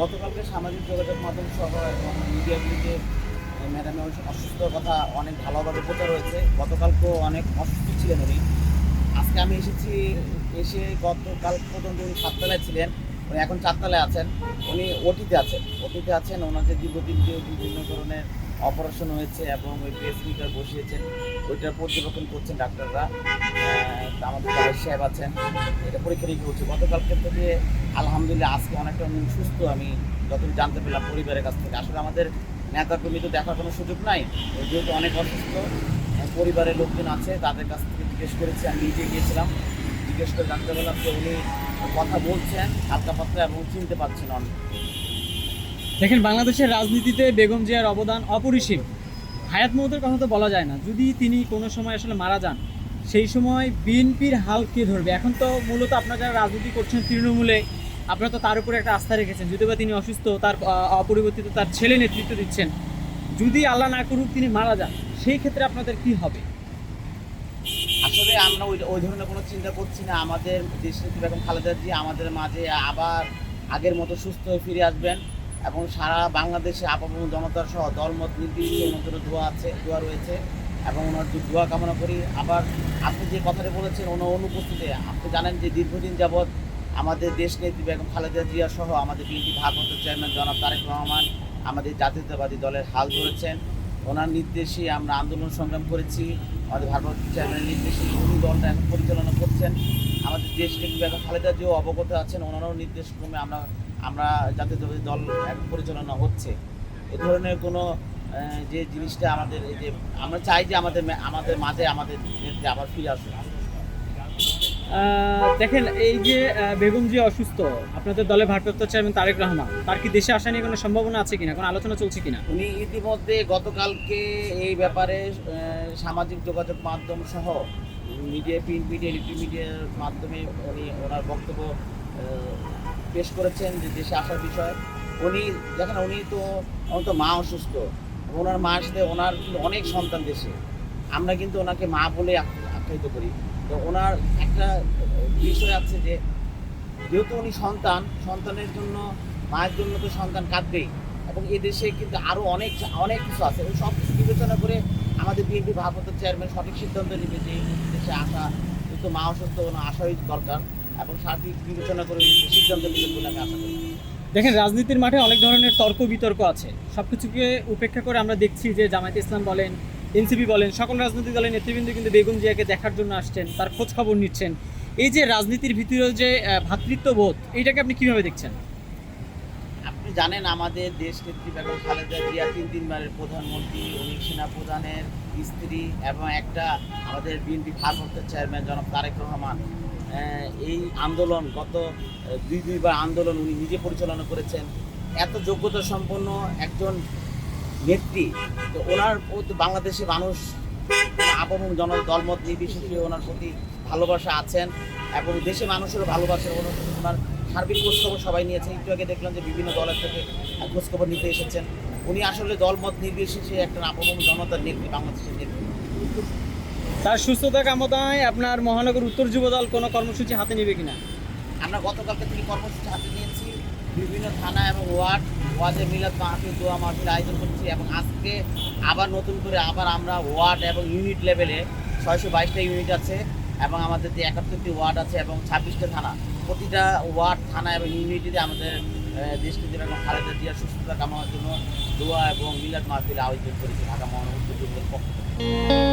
গতকালকে সামাজিক যোগাযোগ মাধ্যম সহ মিডিয়াগুলিতে ম্যাডামের অসুস্থতার কথা অনেক ভালোভাবে প্রচার হয়েছে গতকালকেও অনেক অসুস্থ ছিলেন উনি। আজকে আমি এসেছি, এসে গতকাল পর্যন্ত উনি সাততলায় ছিলেন। উনি এখন চারতলায় আছেন। উনি ওটিতে আছেন। ওটিতে আছেন। ওনাকে দীর্ঘদিন দিয়ে বিভিন্ন ধরনের অপারেশন হয়েছে এবং ওই পেসমিটার বসিয়েছেন, ওইটার পর্যবেক্ষণ করছেন ডাক্তাররা। আমাদের ডাক্তার সাহেব আছেন, এটা পরীক্ষা নিরীক্ষা হচ্ছে। গতকালকে থেকে আলহামদুলিল্লাহ আজকে অনেকটা সুস্থ, আমি যতটুকু জানতে পারলাম পরিবারের কাছ থেকে। আসলে আমাদের নেতা কর্মী তো দেখার কোনো সুযোগ নাই, যেহেতু অনেক অসুস্থ পরিবারের লোকজন আছে, তাদের কাছ থেকে জিজ্ঞেস করেছি, আমি নিজে গিয়েছিলাম। জিজ্ঞেস করে জানতে পারলাম যে উনি কথা বলছেন, হালকা পাতলা এবং চিনতে পারছেন অনেক। দেখেন, বাংলাদেশের রাজনীতিতে বেগম জিয়ার অবদান অপরিসীম। হায়াত মহতের কথা তো বলা যায় না। যদি তিনি কোনো সময় আসলে মারা যান, সেই সময় বিএনপির হাল কে ধরবে? এখন তো মূলত আপনারা যারা রাজনীতি করছেন তৃণমূলে, আপনারা তো তার উপরে একটা আস্থা রেখেছেন। যদিও বা তিনি অসুস্থ, তার অপরিবর্তিত তার ছেলে নেতৃত্ব দিচ্ছেন, যদি আল্লাহ না করুক তিনি মারা যান, সেই ক্ষেত্রে আপনাদের কি হবে? আসলে আমরা ওই ওই ধরনের কোনো চিন্তা করছি না। আমাদের দেশনেত্রী বেগম খালেদা জি আমাদের মাঝে আবার আগের মতো সুস্থ হয়ে ফিরে আসবেন। এবং সারা বাংলাদেশে আপামন জনতার সহ দলমত ওনার জন্য দোয়া আছে দোয়া রয়েছে এবং ওনার দোয়া কামনা করি, আবার আপনি যে কথাটা বলেছেন, ওনার অনুপস্থিতিতে আপনি জানেন যে দীর্ঘদিন যাবৎ আমাদের দেশ নেত্রী বেগম খালেদা জিয়া সহ আমাদের বিএনপি ভারপ্রাপ্ত চেয়ারম্যান জনাব তারেক রহমান আমাদের জাতীয়তাবাদী দলের হাল ধরেছেন। ওনার নির্দেশে আমরা আন্দোলন সংগ্রাম করেছি, আমাদের ভারপ্রাপ্ত চেয়ারম্যানের নির্দেশে উনি দলটা এখন পরিচালনা করছেন। আমাদের দেশ নেত্রী বেগম খালেদা জিও অবগত আছেন, ওনারও নির্দেশ ক্রমে আমরা আমরা জাতীয়তাবাদী দল পরিচালনা হচ্ছে। এ ধরনের কোনো যে জিনিসটা আমাদের এই যে আমরা চাই যে আমাদের আমাদের মাঝে আমাদের নেত্রী আবার ফিরে আহ, দেখেন এই যে বেগম জিয়া অসুস্থ আপনাদের দলে ভারপ্রাপ্ত চেয়ারম্যান তারেক রহমান তার কি দেশে আসা নিয়ে কোনো সম্ভাবনা আছে কিনা? কোনো আলোচনা চলছে কিনা? উনি ইতিমধ্যে গতকালকে এই ব্যাপারে সামাজিক যোগাযোগ মাধ্যম সহ মিডিয়া প্রিন্ট মিডিয়া ইলেকট্রিক মিডিয়ার মাধ্যমে উনি ওনার বক্তব্য পেশ করেছেন যে দেশে আসার বিষয়, উনি দেখেন, উনি তো তো মা অসুস্থ। ওনার মা সাথে ওনার কিন্তু অনেক সন্তান দেশে। আমরা কিন্তু ওনাকে মা বলে আখ্যায়িত করি। তো ওনার একটা বিষয় আছে যে, যেহেতু উনি সন্তান, সন্তানের জন্য, মায়ের জন্য তো সন্তান কাঁদবেই। এবং এ দেশে কিন্তু আরও অনেক অনেক কিছু আছে। ওই সব কিছু বিবেচনা করে আমাদের বিএনপি ভারপ্রাপ্ত চেয়ারম্যান সঠিক সিদ্ধান্ত নেবে যে দেশে আসা, যেহেতু মা অসুস্থ ওনা আসাই দরকার। এবং সঠিক বিবেচনা করে সিদ্ধান্ত নেবেন বলে আমি আশা করি। দেখেন রাজনীতির মাঠে অনেক ধরনের তর্ক বিতর্ক আছে। সব কিছুকে উপেক্ষা করে আমরা দেখছি যে জামায়াত ইসলাম বলেন এনসিপি বলেন সকল রাজনৈতিক দলের নেতৃবৃন্দ কিন্তু বেগম জিয়াকে দেখার জন্য আসছেন তার খোঁজ খবর নিচ্ছেন। এই যে রাজনীতির ভিতরে যে ভ্রাতৃত্ববোধ এইটাকে আপনি কীভাবে দেখছেন? আপনি জানেন আমাদের দেশ নেত্রী বেগম খালেদা জিয়া তিন তিনবারের প্রধানমন্ত্রী উনি সেনা প্রধানের স্ত্রী এবং একটা আমাদের বিএনপি ভারপ্রাপ্ত চেয়ারম্যান জনাব তারেক রহমান। এই আন্দোলন, গত দুই দুইবার আন্দোলন উনি নিজে পরিচালনা করেছেন। এত যোগ্যতা সম্পন্ন একজন নেত্রী, তো ওনার প্রতি বাংলাদেশে মানুষ আপন জন দলমত নির্বিশেষে ওনার প্রতি ভালোবাসা আছেন এবং দেশে মানুষেরও ভালোবাসা ওনার ওনার সার্বিক খোঁজখবর সবাই নিয়েছেন। একটু আগে দেখলাম যে বিভিন্ন দলের থেকে খোঁজখবর নিতে এসেছেন। উনি আসলে দলমত নির্বিশেষে একটা আপন জনতার নেত্রী, বাংলাদেশের নেত্রী। তার সুস্থতা কামতায় আপনার মহানগর উত্তর যুব দল কোনো কর্মসূচি হাতে নেবে কিনা? আমরা গতকালকে থেকে কর্মসূচি হাতে নিয়েছি। বিভিন্ন থানা এবং ওয়ার্ড ওয়ার্ডে মিলাদ মাহফিল, দোয়া মাহফিল আয়োজন করছি এবং আজকে আবার নতুন করে আবার আমরা ওয়ার্ড এবং ইউনিট লেভেলে ছয়শো বাইশটা ইউনিট আছে এবং আমাদের যে একাত্তরটি ওয়ার্ড আছে এবং ছাব্বিশটা থানা। প্রতিটা ওয়ার্ড, থানা এবং ইউনিটিতে আমাদের দেশকে যেরকম খালেদা জিয়ার সুস্থতা কামনার জন্য দোয়া এবং মিলাদ মাহফিল আয়োজন করেছে ঢাকা মহানগর পক্ষ থেকে।